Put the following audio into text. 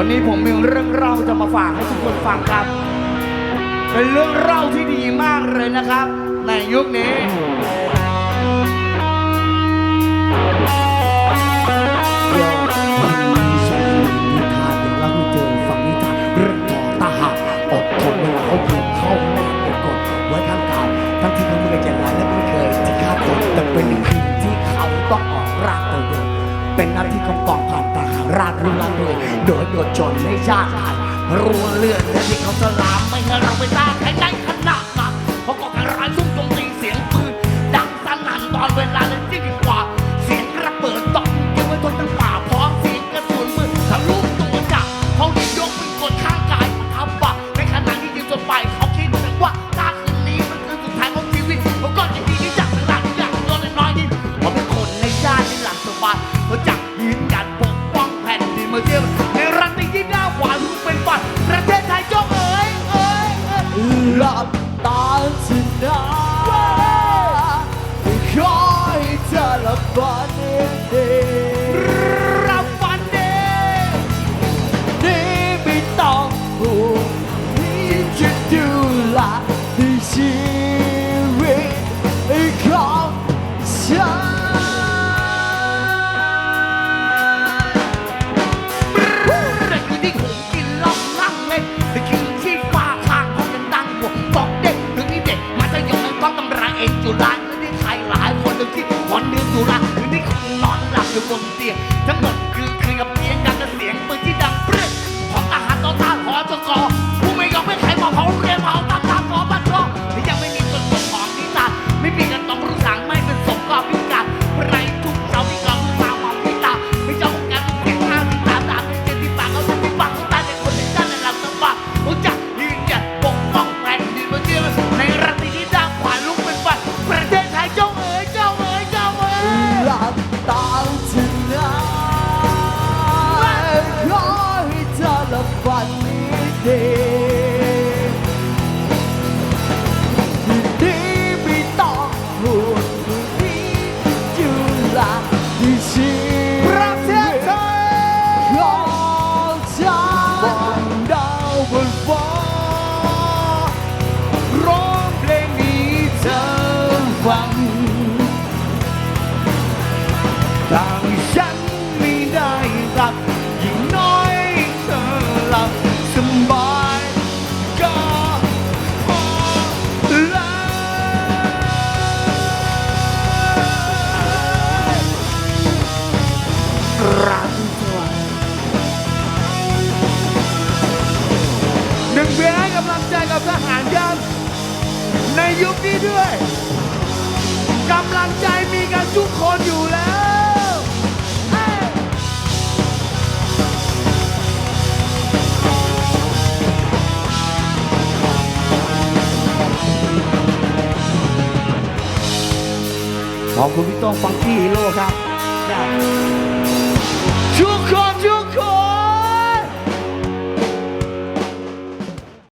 วันนี้ผมมีเรื่องเล่าจะมาฝากให้ทุกคนฟังครับ เป็นเรื่องเล่าที่ดีมากเลยนะครับ ในยุคนี้เดี๋ยววันนี้ฉันมีนิทานเดี๋ยวเราไปเจอฟังนิทานเรื่องของทหารอดทนเวลาเขายิงเข้าแม่กดกดไว้ข้างกายทั้งที่เขาไม่เคยเจออะไรและไม่เคยที่ฆ่าคนแต่เป็นหนึ่งคืนที่เขาต้องออกราดตัวเดิน เป็นหน้าที่ของกองผ่านทหารราดรุ่นละเลยโดยโดดจนในชาติไทยรัวเลือดและที่เขาสลามไม่ให้เราไปต้านใครได้ขนาดนั้นเพราะก่อการร้ายซุ่มโจมตีเสียงปืนดังสนั่นตอนเวลาเล่นยิ่งกว่า เสียงระเบิดตอกเก็บไว้ทนทั้งป่า อหลับฝันดี รหลายคนที่ผมกินเหล้านั่งที่ฟ้าข้างห้องยังดังหัวบอกเด็กถึงนี่เด็กมาจะยงในกองตำราเองจุฬาและที่ใครหลายคนเลยที่วันเดือนตุลาคืนที่คุณนอนหลับอยู่บนเตียงทั้งหมดคือเคือกับเพียงดังเสียงปืนที่ดังเปรี้ยของทหารต่อต้านหอจกอ ยุคนี้ด้วยกำลังใจมีกันทุกคนอยู่แล้วเอ้ยขอบคุณพี่โต้องฟังกี้ฮีโร่ครับ